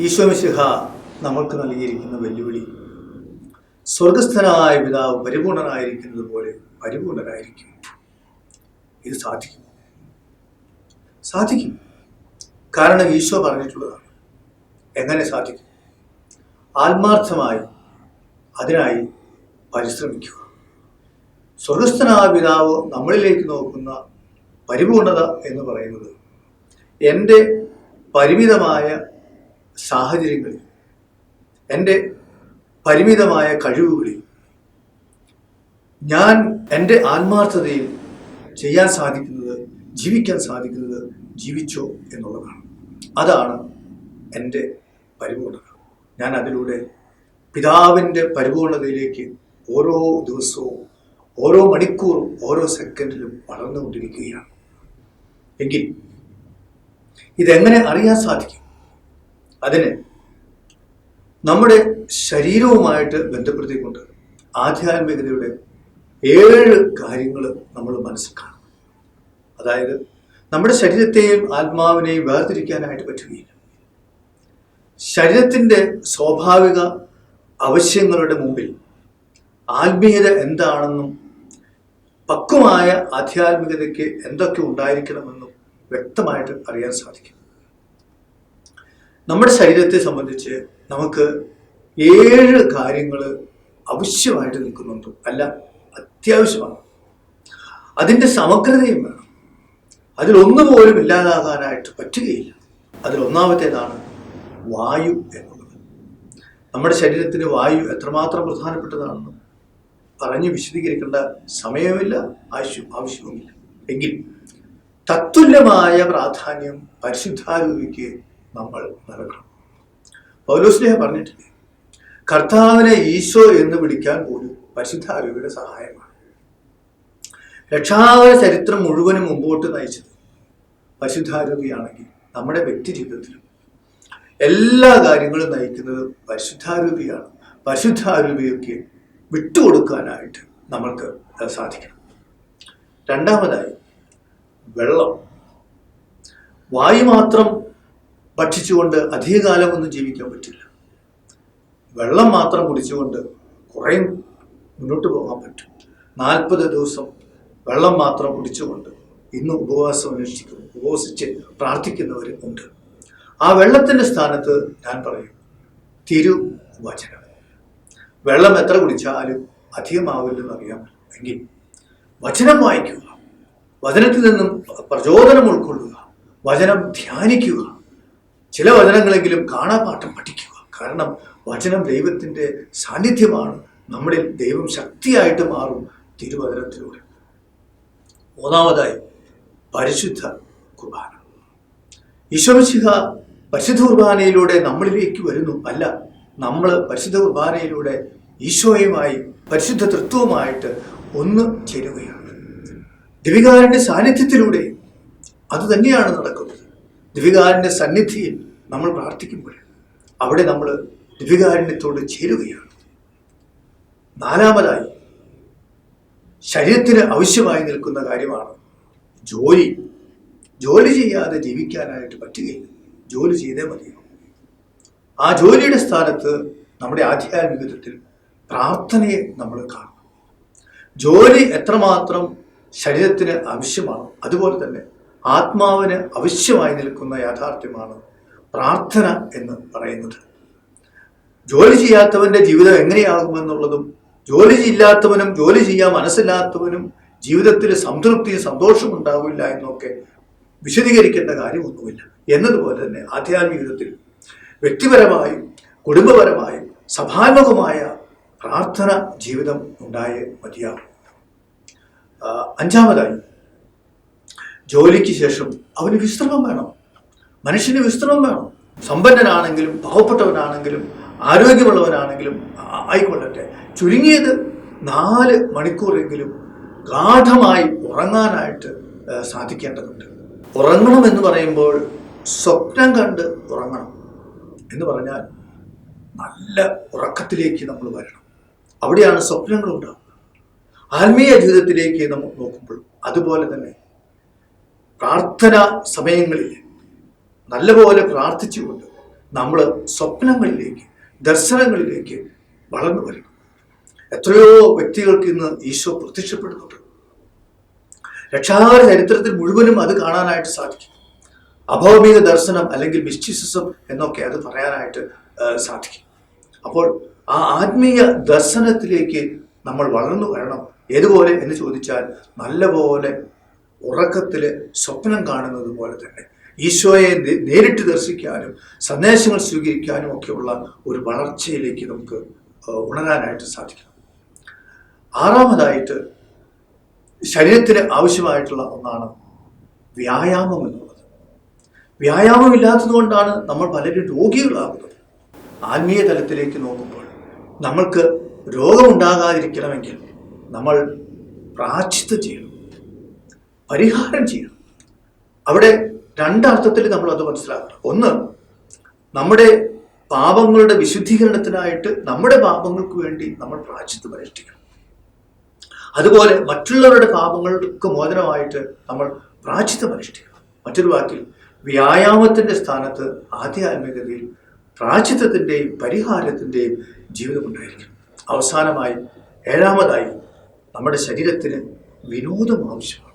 ഈശോമിശിഹ നമ്മൾക്ക് നൽകിയിരിക്കുന്ന വെല്ലുവിളി. സ്വർഗസ്ഥനായ പിതാവ് പരിപൂർണനായിരിക്കുന്നത് പോലെ പരിപൂർണനായിരിക്കും ഇത് സാധിക്കും. സാധിക്കും. കാരണം ഈശോ പറഞ്ഞിട്ടുള്ളതാണ്. എങ്ങനെ സാധിക്കും? ആത്മാർത്ഥമായി അതിനായി പരിശ്രമിക്കുക. സ്വർഗസ്ഥനായ പിതാവ് നമ്മളിലേക്ക് നോക്കുന്ന പരിപൂർണത എന്ന് പറയുന്നത് എന്റെ പരിമിതമായ സാഹചര്യങ്ങളിൽ എന്റെ പരിമിതമായ കഴിവുകളിൽ ഞാൻ എന്റെ ആത്മാർത്ഥതയിൽ ചെയ്യാൻ സാധിക്കുന്നത് ജീവിക്കാൻ സാധിക്കുന്നത് ജീവിച്ചോ എന്നുള്ളതാണ്. അതാണ് എന്റെ പരിപൂർണത. ഞാൻ അതിലൂടെ പിതാവിന്റെ പരിപൂർണതയിലേക്ക് ഓരോ ദിവസവും ഓരോ മണിക്കൂറും ഓരോ സെക്കൻഡിലും വളർന്നുകൊണ്ടിരിക്കുകയാണ്. എങ്കിൽ ഇതെങ്ങനെ അറിയാൻ സാധിക്കും? അതിന് നമ്മുടെ ശരീരവുമായിട്ട് ബന്ധപ്പെടുത്തിക്കൊണ്ട് ആധ്യാത്മികതയുടെ ഏഴ് കാര്യങ്ങൾ നമ്മൾ മനസ്സിൽ കാണും അതായത് നമ്മുടെ ശരീരത്തെയും ആത്മാവിനെയും വേർതിരിക്കാനായിട്ട് പറ്റുകയില്ല. ശരീരത്തിന്റെ സ്വാഭാവിക ആവശ്യങ്ങളുടെ മുമ്പിൽ ആത്മീയത എന്താണെന്നും പക്വമായ ആധ്യാത്മികതയ്ക്ക് എന്തൊക്കെ ഉണ്ടായിരിക്കണമെന്നും വ്യക്തമായിട്ട് അറിയാൻ സാധിക്കും. നമ്മുടെ ശരീരത്തെ സംബന്ധിച്ച് നമുക്ക് ഏഴ് കാര്യങ്ങൾ ആവശ്യമായിട്ട് നിൽക്കുന്നുണ്ട്. അല്ല അത്യാവശ്യമാണ്. അതിന്റെ സമഗ്രതയും വേണം. അതിലൊന്നു പോലും ഇല്ലാതാകാനായിട്ട് പറ്റുകയില്ല. അതിലൊന്നാമത്തേതാണ് വായു എന്നുള്ളത്. നമ്മുടെ ശരീരത്തിന് വായു എത്രമാത്രം പ്രധാനപ്പെട്ടതാണെന്ന് പറഞ്ഞ് വിശദീകരിക്കേണ്ട സമയമില്ല ആവശ്യം ആവശ്യവുമില്ല. എങ്കിൽ തത്തുല്യമായ പ്രാധാന്യം പരിശുദ്ധാരൂപിക്ക് നമ്മൾ നൽകണം പൗലോസ്നേഹ പറഞ്ഞിട്ടില്ലേ? കർത്താവിനെ ഈശോ എന്ന് വിളിക്കാൻ പോലും പരിശുദ്ധാവിയുടെ സഹായമാണ്. രക്ഷാകര ചരിത്രം മുഴുവനും മുമ്പോട്ട് നയിച്ചത് പരിശുദ്ധാരൂപിയാണെങ്കിൽ നമ്മുടെ വ്യക്തി ജീവിതത്തിലും എല്ലാ കാര്യങ്ങളും നയിക്കുന്നത് പരിശുദ്ധാരൂപിയാണ്. പരിശുദ്ധാരൂപിയൊക്കെ വിട്ടുകൊടുക്കാനായിട്ട് നമ്മൾക്ക് സാധിക്കണം. രണ്ടാമതായി വെള്ളം. വായു മാത്രം ഭക്ഷിച്ചുകൊണ്ട് അധികകാലമൊന്നും ജീവിക്കാൻ പറ്റില്ല. വെള്ളം മാത്രം കുടിച്ചുകൊണ്ട് കുറേ മുന്നോട്ട് പോകാൻ പറ്റും. നാൽപ്പത് ദിവസം വെള്ളം മാത്രം കുടിച്ചുകൊണ്ട് ഇന്ന് ഉപവാസം അനുഷ്ഠിക്കുന്നു ഉപവസിച്ച് പ്രാർത്ഥിക്കുന്നവർ ഉണ്ട്. ആ വെള്ളത്തിന്റെ സ്ഥാനത്ത് ഞാൻ പറയും തിരുവചനം. വെള്ളം എത്ര കുടിച്ചാലും അധികമാവില്ലെന്ന് അറിയാം എങ്കിൽ വചനം വായിക്കുക വചനത്തിൽ നിന്നും പ്രചോദനം ഉൾക്കൊള്ളുക വചനം ധ്യാനിക്കുക. ചില വചനങ്ങളെങ്കിലും കാണാപാഠം പഠിക്കുക. കാരണം വചനം ദൈവത്തിന്റെ സാന്നിധ്യമാണ്. നമ്മളിൽ ദൈവം ശക്തിയായിട്ട് മാറും തിരുവചനത്തിലൂടെ. മൂന്നാമതായി പരിശുദ്ധ കുർബാന. ഈശ്വരശിഖ പരിശുദ്ധ കുർബാനയിലൂടെ നമ്മളിലേക്ക് വരുന്നു അല്ല നമ്മൾ പരിശുദ്ധ കുർബാനയിലൂടെ ഈശോയുമായി പരിശുദ്ധ തൃത്വവുമായിട്ട് ഒന്ന് ചേരുകയാണ്. ദിവികാരന്റെ സാന്നിധ്യത്തിലൂടെ അത് തന്നെയാണ് നടക്കുന്നത്. ദിവികാരന്റെ സന്നിധിയിൽ നമ്മൾ പ്രാർത്ഥിക്കുമ്പോൾ അവിടെ നമ്മൾ ദിവ്യകാരുണ്യത്തോട് ചേരുകയാണ്. നാലാമതായി ശരീരത്തിന് ആവശ്യമായി നിൽക്കുന്ന കാര്യമാണ് ജോലി. ജോലി ചെയ്യാതെ ജീവിക്കാനായിട്ട് പറ്റുകയില്ല. ജോലി ചെയ്തേ മതിയാവും. ആ ജോലിയുടെ സ്ഥാനത്ത് നമ്മുടെ ആധ്യാത്മികത്വത്തിൽ പ്രാർത്ഥനയെ നമ്മൾ കാണണം. ജോലി എത്രമാത്രം ശരീരത്തിന് ആവശ്യമാണ് അതുപോലെ തന്നെ ആത്മാവിന് ആവശ്യമായി നിൽക്കുന്ന യാഥാർത്ഥ്യമാണ് പ്രാർത്ഥന എന്ന് പറയുന്നത്. ജോലി ചെയ്യാത്തവന്റെ ജീവിതം എങ്ങനെയാകുമെന്നുള്ളതും ജോലി ഇല്ലാത്തവനും ജോലി ചെയ്യാൻ മനസ്സില്ലാത്തവനും ജീവിതത്തിൽ സംതൃപ്തിയും സന്തോഷവും ഉണ്ടാവില്ല എന്നൊക്കെ വിശദീകരിക്കേണ്ട കാര്യമൊന്നുമില്ല. എന്നതുപോലെ തന്നെ ആധ്യാത്മികത്തിൽ വ്യക്തിപരമായും കുടുംബപരമായും സഭാത്മകമായ പ്രാർത്ഥന ജീവിതം ഉണ്ടായേ മതിയാവും. അഞ്ചാമതായി ജോലിക്ക് ശേഷം അവന് വിശ്രമം വേണം. മനുഷ്യന് വിസ്തൃതം വേണം. സമ്പന്നനാണെങ്കിലും പാവപ്പെട്ടവനാണെങ്കിലും ആരോഗ്യമുള്ളവനാണെങ്കിലും ആയിക്കൊള്ളട്ടെ. ചുരുങ്ങിയത് നാല് മണിക്കൂറെങ്കിലും ഗാഠമായി ഉറങ്ങാനായിട്ട് സാധിക്കേണ്ടതുണ്ട്. ഉറങ്ങണം എന്ന് പറയുമ്പോൾ സ്വപ്നം കണ്ട് ഉറങ്ങണം. എന്ന് പറഞ്ഞാൽ നല്ല ഉറക്കത്തിലേക്ക് നമ്മൾ വരണം. അവിടെയാണ് സ്വപ്നങ്ങൾ ഉണ്ടാകുന്നത് ആത്മീയ ജീവിതത്തിലേക്ക് നമ്മൾ നോക്കുമ്പോൾ അതുപോലെ തന്നെ പ്രാർത്ഥന സമയങ്ങളിൽ നല്ലപോലെ പ്രാർത്ഥിച്ചുകൊണ്ട് നമ്മൾ സ്വപ്നങ്ങളിലേക്ക് ദർശനങ്ങളിലേക്ക് വളർന്നു വരണം. എത്രയോ വ്യക്തികൾക്ക് ഇന്ന് ഈശോ പ്രത്യക്ഷപ്പെടുന്നുണ്ട്. രക്ഷാകര ചരിത്രത്തിൽ മുഴുവനും അത് കാണാനായിട്ട് സാധിക്കും. അഭൗമിക ദർശനം അല്ലെങ്കിൽ മിസ്റ്റിസിസം എന്നൊക്കെ അത് പറയാനായിട്ട് സാധിക്കും. അപ്പോൾ ആ ആത്മീയ ദർശനത്തിലേക്ക് നമ്മൾ വളർന്നു വരണം. ഏതുപോലെ എന്ന് ചോദിച്ചാൽ നല്ലപോലെ ഉറക്കത്തിൽ സ്വപ്നം കാണുന്നത് പോലെ തന്നെ. ഈശോയെ നേരിട്ട് ദർശിക്കാനും സന്ദേശങ്ങൾ സ്വീകരിക്കാനും ഒക്കെയുള്ള ഒരു വളർച്ചയിലേക്ക് നമുക്ക് ഉണരാനായിട്ട് സാധിക്കണം. ആറാമതായിട്ട് ശരീരത്തിന് ആവശ്യമായിട്ടുള്ള ഒന്നാണ് വ്യായാമം എന്നുള്ളത്. വ്യായാമം ഇല്ലാത്തതുകൊണ്ടാണ് നമ്മൾ പലരും രോഗികളാകുന്നത്. ആത്മീയ തലത്തിലേക്ക് നോക്കുമ്പോൾ നമ്മൾക്ക് രോഗമുണ്ടാകാതിരിക്കണമെങ്കിൽ നമ്മൾ പ്രാച്ചിത്വം ചെയ്യണം പരിഹാരം ചെയ്യണം. അവിടെ രണ്ടർത്ഥത്തിൽ നമ്മൾ അത് മനസ്സിലാക്കണം. ഒന്ന് നമ്മുടെ പാപങ്ങളുടെ വിശുദ്ധീകരണത്തിനായിട്ട് നമ്മുടെ പാപങ്ങൾക്ക് വേണ്ടി നമ്മൾ പ്രാച്ചിത്വം അനുഷ്ഠിക്കണം. അതുപോലെ മറ്റുള്ളവരുടെ പാപങ്ങൾക്ക് മോചനമായിട്ട് നമ്മൾ പ്രാചിത്വം അനുഷ്ഠിക്കണം. മറ്റൊരു വാക്കിൽ വ്യായാമത്തിന്റെ സ്ഥാനത്ത് ആധ്യാത്മികതയിൽ പ്രാചിത്വത്തിന്റെയും പരിഹാരത്തിന്റെയും ജീവിതം ഉണ്ടായിരിക്കും അവസാനമായി ഏഴാമതായി നമ്മുടെ ശരീരത്തിന് വിനോദം ആവശ്യമാണ്.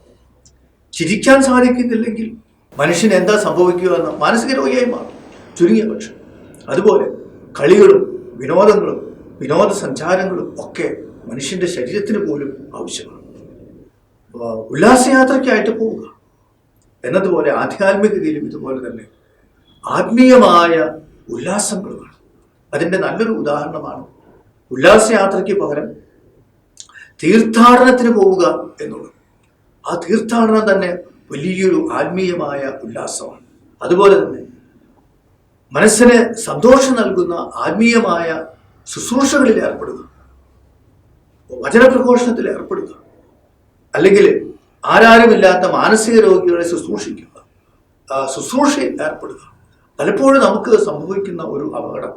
ചിരിക്കാൻ സാധിക്കുന്നില്ലെങ്കിൽ മനുഷ്യന് എന്താ സംഭവിക്കുക എന്ന് മാനസിക രോഗിയായി മാറും. ചുരുങ്ങിയ പക്ഷം. അതുപോലെ കളികളും വിനോദങ്ങളും വിനോദസഞ്ചാരങ്ങളും ഒക്കെ മനുഷ്യന്റെ ശരീരത്തിന് പോലും ആവശ്യമാണ്. ഉല്ലാസയാത്രയ്ക്കായിട്ട് പോവുക. എന്നതുപോലെ ആധ്യാത്മികതയിലും ഇതുപോലെ തന്നെ ആത്മീയമായ ഉല്ലാസങ്ങളുമാണ്. അതിന്റെ നല്ലൊരു ഉദാഹരണമാണ് ഉല്ലാസയാത്രയ്ക്ക് പകരം തീർത്ഥാടനത്തിന് പോവുക എന്നുള്ളത്. ആ തീർത്ഥാടനം തന്നെ വലിയൊരു ആത്മീയമായ ഉല്ലാസമാണ്. അതുപോലെ തന്നെ മനസ്സിന് സന്തോഷം നൽകുന്ന ആത്മീയമായ ശുശ്രൂഷകളിൽ ഏർപ്പെടുക. വചനപ്രഘോഷണത്തിൽ ഏർപ്പെടുക. അല്ലെങ്കിൽ ആരാരുമില്ലാത്ത മാനസിക രോഗികളെ ശുശ്രൂഷിക്കുക. ശുശ്രൂഷയിൽ ഏർപ്പെടുക. പലപ്പോഴും നമുക്ക് സംഭവിക്കുന്ന ഒരു അപകടം.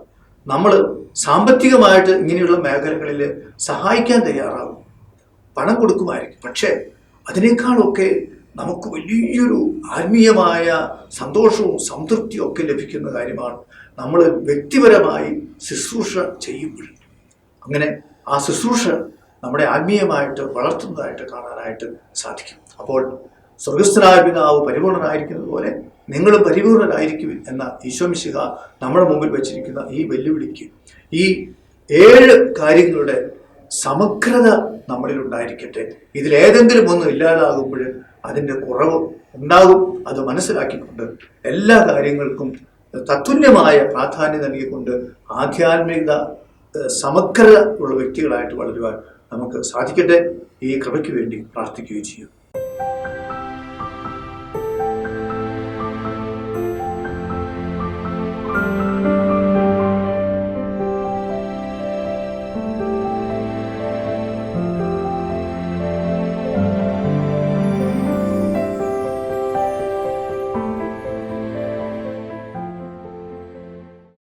നമ്മൾ സാമ്പത്തികമായിട്ട് ഇങ്ങനെയുള്ള മേഖലകളിൽ സഹായിക്കാൻ തയ്യാറാകും. പണം കൊടുക്കുമായിരിക്കും. പക്ഷേ അതിനേക്കാളൊക്കെ നമുക്ക് വലിയൊരു ആത്മീയമായ സന്തോഷവും സംതൃപ്തിയും ഒക്കെ ലഭിക്കുന്ന കാര്യമാണ് നമ്മൾ വ്യക്തിപരമായി ശുശ്രൂഷ ചെയ്യുമ്പോൾ. അങ്ങനെ ആ ശുശ്രൂഷ നമ്മുടെ ആത്മീയമായിട്ട് വളർത്തുന്നതായിട്ട് കാണാനായിട്ട് സാധിക്കും. അപ്പോൾ സ്വർഗസ്ഥനായ പിതാവ് പരിപൂർണനായിരിക്കുന്നത് പോലെ നിങ്ങൾ പരിപൂർണരായിരിക്കും എന്ന ഈശോമിശിക നമ്മുടെ മുമ്പിൽ വെച്ചിരിക്കുന്ന ഈ വെല്ലുവിളിക്ക് ഈ ഏഴ് കാര്യങ്ങളുടെ സമഗ്രത നമ്മളിൽ ഉണ്ടായിരിക്കട്ടെ. ഇതിലേതെങ്കിലും ഒന്നും ഇല്ലാതാകുമ്പോൾ അതിന്റെ കുറവ് ഉണ്ടാകും. അത് മനസ്സിലാക്കിക്കൊണ്ട് എല്ലാ കാര്യങ്ങൾക്കും തത്തുല്യമായ പ്രാധാന്യം നൽകിക്കൊണ്ട് ആധ്യാത്മിക സമഗ്രത ഉള്ള വ്യക്തികളായിട്ട് വളരുവാൻ നമുക്ക് സാധിക്കട്ടെ. ഈ കൃപയ്ക്ക് വേണ്ടി പ്രാർത്ഥിക്കുകയും ചെയ്യും